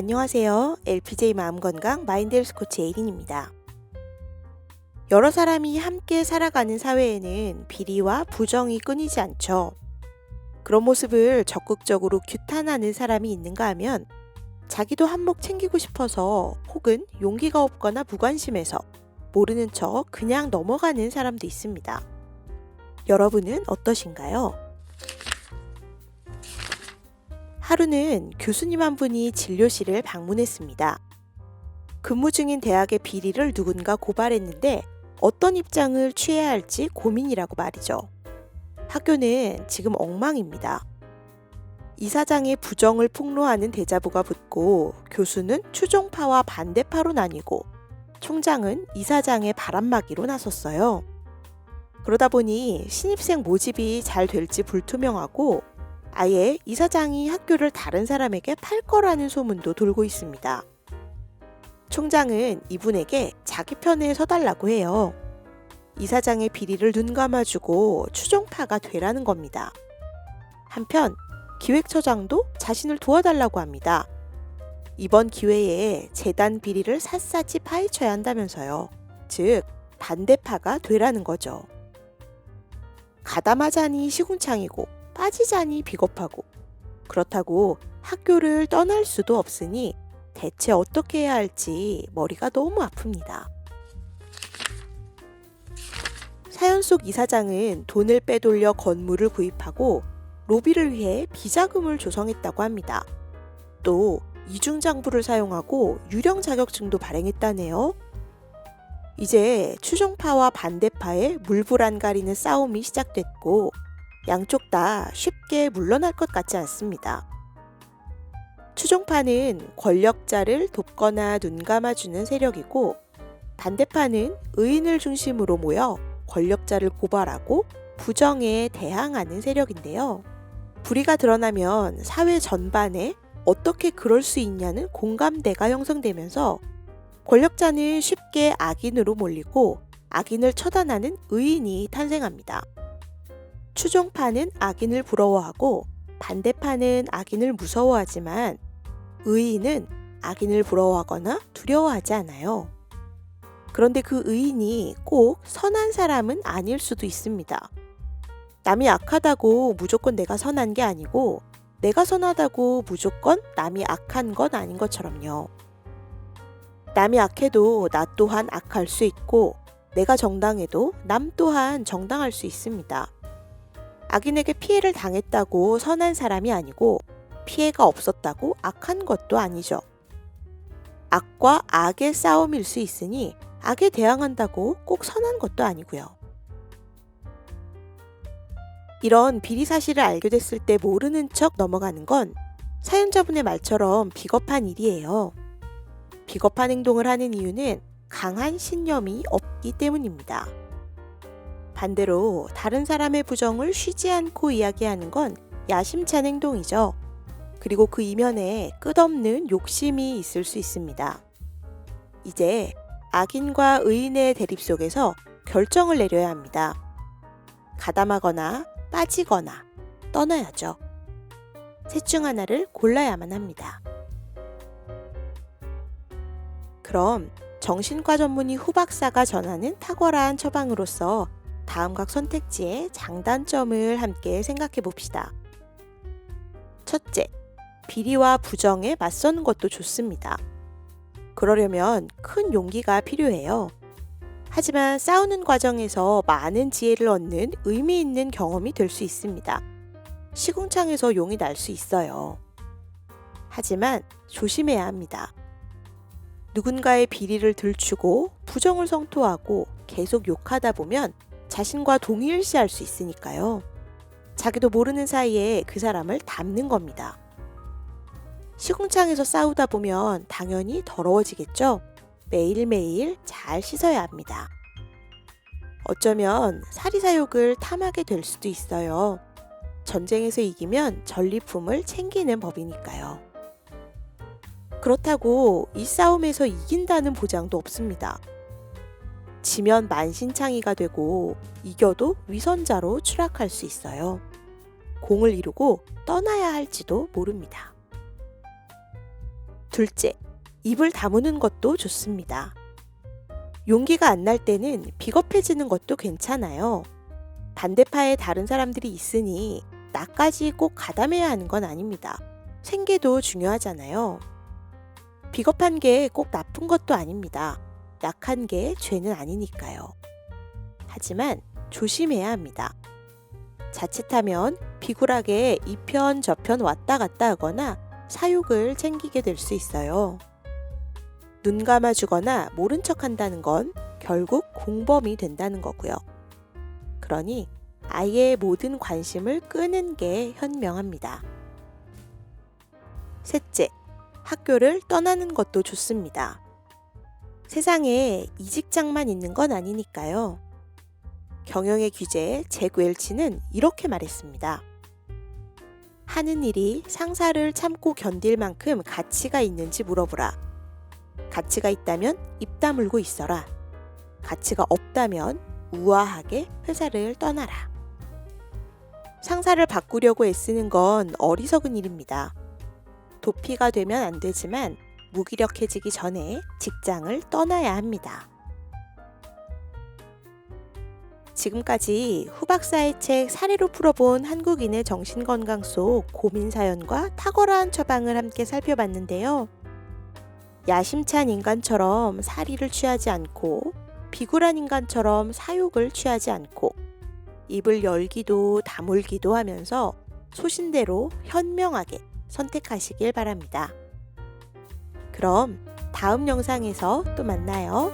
안녕하세요. LPJ 마음건강 마인드헬스 코치 에이린입니다. 여러 사람이 함께 살아가는 사회에는 비리와 부정이 끊이지 않죠. 그런 모습을 적극적으로 규탄하는 사람이 있는가 하면 자기도 한몫 챙기고 싶어서 혹은 용기가 없거나 무관심해서 모르는 척 그냥 넘어가는 사람도 있습니다. 여러분은 어떠신가요? 하루는 교수님 한 분이 진료실을 방문했습니다. 근무 중인 대학의 비리를 누군가 고발했는데 어떤 입장을 취해야 할지 고민이라고 말이죠. 학교는 지금 엉망입니다. 이사장의 부정을 폭로하는 대자보가 붙고 교수는 추종파와 반대파로 나뉘고 총장은 이사장의 바람막이로 나섰어요. 그러다 보니 신입생 모집이 잘 될지 불투명하고 아예 이사장이 학교를 다른 사람에게 팔 거라는 소문도 돌고 있습니다. 총장은 이분에게 자기 편에 서달라고 해요. 이사장의 비리를 눈 감아주고 추종파가 되라는 겁니다. 한편 기획처장도 자신을 도와달라고 합니다. 이번 기회에 재단 비리를 샅샅이 파헤쳐야 한다면서요. 즉, 반대파가 되라는 거죠. 가담하자니 시궁창이고 빠지자니 비겁하고 그렇다고 학교를 떠날 수도 없으니 대체 어떻게 해야 할지 머리가 너무 아픕니다. 사연 속 이사장은 돈을 빼돌려 건물을 구입하고 로비를 위해 비자금을 조성했다고 합니다. 또 이중장부를 사용하고 유령 자격증도 발행했다네요. 이제 추종파와 반대파의 물불안 가리는 싸움이 시작됐고 양쪽 다 쉽게 물러날 것 같지 않습니다. 추종파는 권력자를 돕거나 눈 감아주는 세력이고 반대파는 의인을 중심으로 모여 권력자를 고발하고 부정에 대항하는 세력인데요. 불의가 드러나면 사회 전반에 어떻게 그럴 수 있냐는 공감대가 형성되면서 권력자는 쉽게 악인으로 몰리고 악인을 처단하는 의인이 탄생합니다. 추종파는 악인을 부러워하고 반대파는 악인을 무서워하지만 의인은 악인을 부러워하거나 두려워하지 않아요. 그런데 그 의인이 꼭 선한 사람은 아닐 수도 있습니다. 남이 악하다고 무조건 내가 선한 게 아니고 내가 선하다고 무조건 남이 악한 건 아닌 것처럼요. 남이 악해도 나 또한 악할 수 있고 내가 정당해도 남 또한 정당할 수 있습니다. 악인에게 피해를 당했다고 선한 사람이 아니고 피해가 없었다고 악한 것도 아니죠. 악과 악의 싸움일 수 있으니 악에 대항한다고 꼭 선한 것도 아니고요. 이런 비리 사실을 알게 됐을 때 모르는 척 넘어가는 건 사연자분의 말처럼 비겁한 일이에요. 비겁한 행동을 하는 이유는 강한 신념이 없기 때문입니다. 반대로 다른 사람의 부정을 쉬지 않고 이야기하는 건 야심찬 행동이죠. 그리고 그 이면에 끝없는 욕심이 있을 수 있습니다. 이제 악인과 의인의 대립 속에서 결정을 내려야 합니다. 가담하거나 빠지거나 떠나야죠. 셋 중 하나를 골라야만 합니다. 그럼 정신과 전문의 후 박사가 전하는 탁월한 처방으로서 다음 각 선택지의 장단점을 함께 생각해 봅시다. 첫째, 비리와 부정에 맞서는 것도 좋습니다. 그러려면 큰 용기가 필요해요. 하지만 싸우는 과정에서 많은 지혜를 얻는 의미 있는 경험이 될 수 있습니다. 시궁창에서 용이 날 수 있어요. 하지만 조심해야 합니다. 누군가의 비리를 들추고 부정을 성토하고 계속 욕하다 보면 자신과 동일시할 수 있으니까요. 자기도 모르는 사이에 그 사람을 닮는 겁니다. 시궁창에서 싸우다 보면 당연히 더러워지겠죠? 매일매일 잘 씻어야 합니다. 어쩌면 사리사욕을 탐하게 될 수도 있어요. 전쟁에서 이기면 전리품을 챙기는 법이니까요. 그렇다고 이 싸움에서 이긴다는 보장도 없습니다. 지면 만신창이가 되고 이겨도 위선자로 추락할 수 있어요. 공을 이루고 떠나야 할지도 모릅니다. 둘째, 입을 다무는 것도 좋습니다. 용기가 안 날 때는 비겁해지는 것도 괜찮아요. 반대파에 다른 사람들이 있으니 나까지 꼭 가담해야 하는 건 아닙니다. 생계도 중요하잖아요. 비겁한 게 꼭 나쁜 것도 아닙니다. 약한 게 죄는 아니니까요. 하지만 조심해야 합니다. 자칫하면 비굴하게 이편 저편 왔다 갔다 하거나 사욕을 챙기게 될 수 있어요. 눈 감아주거나 모른 척 한다는 건 결국 공범이 된다는 거고요. 그러니 아이의 모든 관심을 끄는 게 현명합니다. 셋째, 학교를 떠나는 것도 좋습니다. 세상에 이 직장만 있는 건 아니니까요. 경영의 규제 제구엘치는 이렇게 말했습니다. 하는 일이 상사를 참고 견딜 만큼 가치가 있는지 물어보라. 가치가 있다면 입 다물고 있어라. 가치가 없다면 우아하게 회사를 떠나라. 상사를 바꾸려고 애쓰는 건 어리석은 일입니다. 도피가 되면 안 되지만 무기력해지기 전에 직장을 떠나야 합니다. 지금까지 후박사의 책 사례로 풀어본 한국인의 정신건강 속 고민 사연과 탁월한 처방을 함께 살펴봤는데요. 야심찬 인간처럼 사리를 취하지 않고 비굴한 인간처럼 사욕을 취하지 않고 입을 열기도 다물기도 하면서 소신대로 현명하게 선택하시길 바랍니다. 그럼 다음 영상에서 또 만나요.